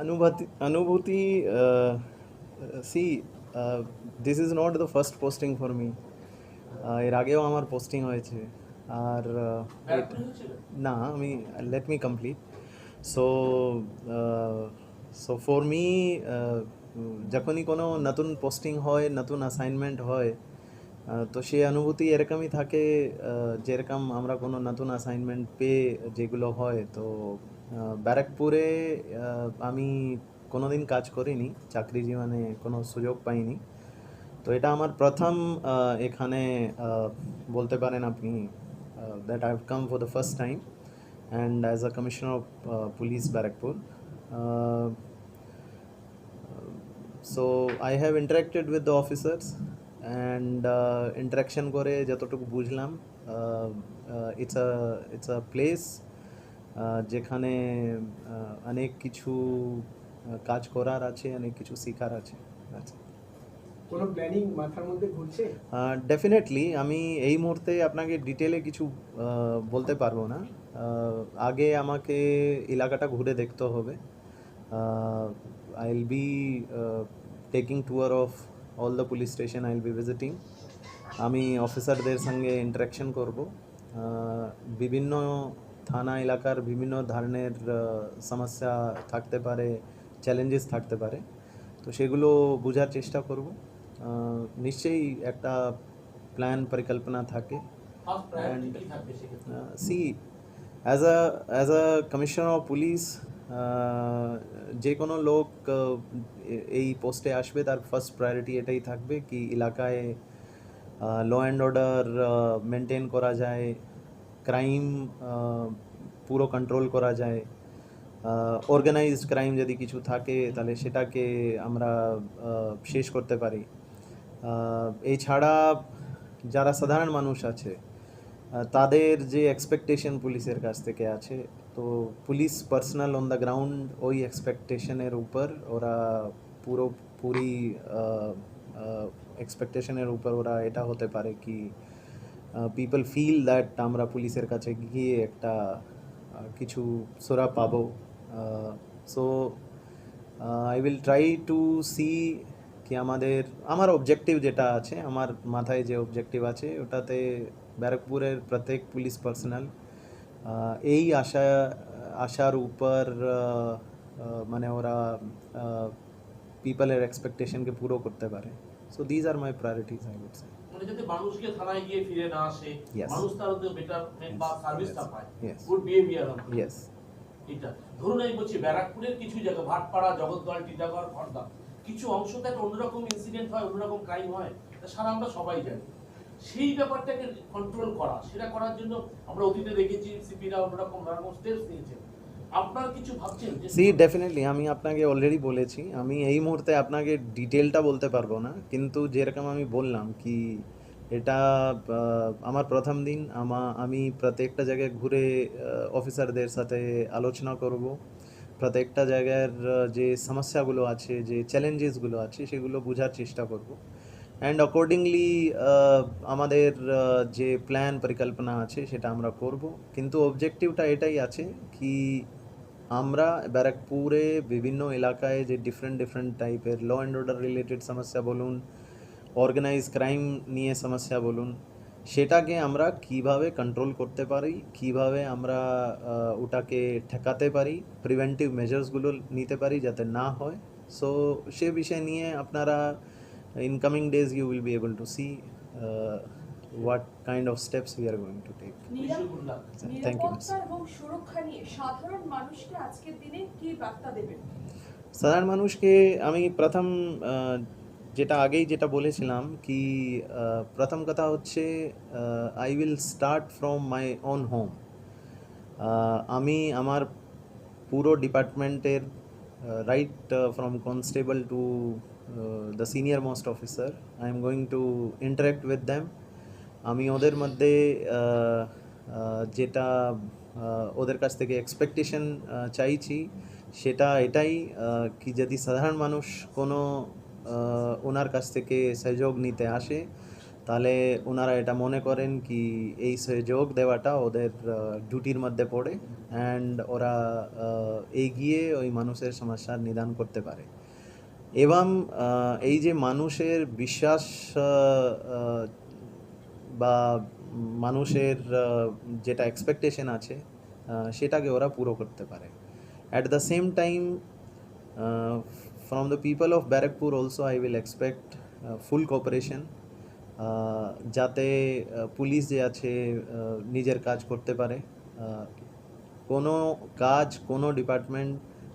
অনুভূতি অনুভূতি see this is not the first posting for me এর আগেও আমার পোস্টিং হয়েছে। আর uh? না আমি let me complete so so for me uh, যখনই কোনো নতুন পোস্টিং হয় নতুন অ্যাসাইনমেন্ট হয় আহ, তো সেই অনুভূতি এরকমই থাকে যেরকম আমরা কোনো নতুন অ্যাসাইনমেন্ট পেয়ে যেগুলো হয় তো ব্যারাকপুরে আমি কোনোদিন কাজ করিনি চাকরি জীবনে কোনো সুযোগ পাইনি। তো এটা আমার প্রথম এখানে বলতে পারেন আপনি that I come for the first time and as a commissioner of police Barrackpore. So I have interacted with the officers and interaction করে যতটুকু বুঝলাম it's a it's a place যেখানে অনেক কিছু কাজ করার আছে অনেক কিছু শেখার আছে। কোনো প্ল্যানিং মাথার মধ্যে ঘুরছে? ডেফিনেটলি আমি এই মুহূর্তে আপনাকে ডিটেলে কিছু বলতে পারব না। আগে আমাকে এলাকাটা ঘুরে দেখতে হবে। I will be taking tour of all the police station I will be visiting আমি অফিসারদের সঙ্গে ইন্টারাকশন করব। বিভিন্ন থানা এলাকার বিভিন্ন ধরনের সমস্যা থাকতে পারে চ্যালেঞ্জেস থাকতে পারে। তো সেগুলো বোঝার চেষ্টা করব। নিশ্চয়ই একটা প্ল্যান পরিকল্পনা থাকে? See as a as a commissioner of police যে কোনো লোক এই পোস্টে আসবে তার ফার্স্ট প্রায়োরিটি এটাই থাকবে কি এলাকায় ল অ্যান্ড অর্ডার মেনটেন করা যায়। ক্রাইম পুরো কন্ট্রোল করা যায়। অর্গানাইজড ক্রাইম যদি কিছু থাকে, তাহলে সেটাকে আমরা শেষ করতে পারি। এছাড়া যারা সাধারণ মানুষ আছে তাদের যে এক্সপেকটেশন পুলিশের কাছ থেকে আছে, তো police personal on the ground ওই এক্সপেকটেশনের উপর ওরা পুরো, পুরি এক্সপেকটেশনের উপর ওরা এটা হতে পারে কি পিপল ফিল দ্যাট আমরা পুলিশের কাছে গিয়ে একটা কিছু সোরা পাবো। So I will try to see কি আমাদের, আমার অবজেক্টিভ যেটা আছে, আমার মাথায় যে অবজেক্টিভ আছে, ওটাতে ব্যারাকপুরের প্রত্যেক পুলিশ পার্সোনাল এই আশা, আশার উপর মানে ওরা পিপলের এক্সপেকটেশনকে পুরো করতে পারে। So these are my priorities I would say যাতে মানুষকে থানায় গিয়ে ফিরে না আসে মানুষ তার বা সার্ভিসটা পায়। গুড বিহেভিয়ার ইয়েস এটা। ধরুন আমি বলছি ব্যারাকপুরের কিছু জায়গা ভাটপাড়া জগৎদল টিটাগড় খড়দা কিছু অংশতে একটা অন্যরকম ইনসিডেন্ট হয় অন্যরকম ক্রাইম হয় তা সারা আমরা সবাই জানি। সেই ব্যাপারটাকে কন্ট্রোল করা সেটা করার জন্য আমরা অতীতে দেখেছি সিপিরা অন্যরকম রকম স্টেপস নিয়েছেন সি ডেফিনেটলি আমি আপনাকে অলরেডি বলেছি। আমি এই মুহূর্তে আপনাকে ডিটেলটা বলতে পারব না, কিন্তু যেরকম আমি বললাম কি এটা আমার প্রথম দিন, আমা, আমি প্রত্যেকটা জায়গায় ঘুরে অফিসারদের সাথে আলোচনা করব। প্রত্যেকটা জায়গার যে সমস্যাগুলো আছে, যে চ্যালেঞ্জেসগুলো আছে, সেগুলো বোঝার চেষ্টা করব। অ্যান্ড অ্যাকর্ডিংলি আমাদের যে প্ল্যান পরিকল্পনা আছে, সেটা আমরা করব। কিন্তু অবজেক্টিভটা এটাই আছে কি আমরা ব্যারাকপুরে বিভিন্ন এলাকায় যে ডিফারেন্ট ডিফারেন্ট টাইপের ল অ্যান্ড অর্ডার রিলেটেড সমস্যা বলুন অর্গানাইজ ক্রাইম নিয়ে সমস্যা বলুন, সেটাকে আমরা কীভাবে কন্ট্রোল করতে পারি, কীভাবে আমরা ওটাকে ঠেকাতে পারি প্রিভেন্টিভ মেজার্সগুলো নিতে পারি যাতে না হয়। সো সে বিষয় নিয়ে আপনারা incoming days you will be able to see what kind of steps we are going to take Wish you সাধারণ মানুষকে আমি প্রথম যেটা আগেই যেটা বলেছিলাম কি প্রথম কথা হচ্ছে I will start from my own home আমি আমার পুরো ডিপার্টমেন্টের right from constable to the senior most officer I am going to interact with them আমি ওদের মধ্যে যেটা ওদের কাছ থেকে এক্সপেকটেশন চাইছি, সেটা এটাই কি যদি সাধারণ মানুষ কোনো ওনার কাছ থেকে সহযোগ নিতে আসে, তাহলে ওনারা এটা মনে করেন কি এই সহযোগ দেওয়াটা ওদের ডিউটির মধ্যে পড়ে অ্যান্ড ওরা এগিয়ে ওই মানুষের সমস্যার নিদান করতে পারে। এবং এই যে মানুষের বিশ্বাস বা মানুষের যেটা এক্সপেকটেশন আছে সেটাকে ওরা পুরো করতে পারে। At the same time from the people of Barrackpore also I will expect full cooperation যাতে পুলিশ যে আছে নিজের কাজ করতে পারে। কোনো কাজ, কোনো ডিপার্টমেন্ট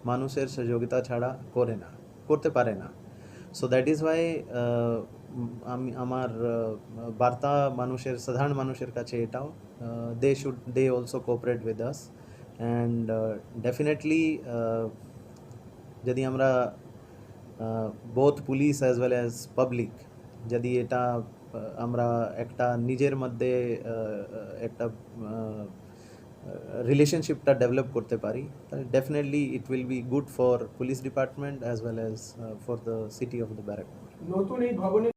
মানুষের সহযোগিতা ছাড়া করে না, করতে পারে না। সো দ্যাট ইজ ওয়াই আমি, আমার বার্তা মানুষের, সাধারণ মানুষের কাছে এটাও। They should they also cooperate with us and definitely যদি আমরা both police as well as public যদি এটা আমরা একটা নিজের মধ্যে একটা রিলেশনশিপটা ডেভেলপ করতে পারি, তাহলে definitely it will be good for police department as well as for the city of the Barrackpore নতুন এই ভবনের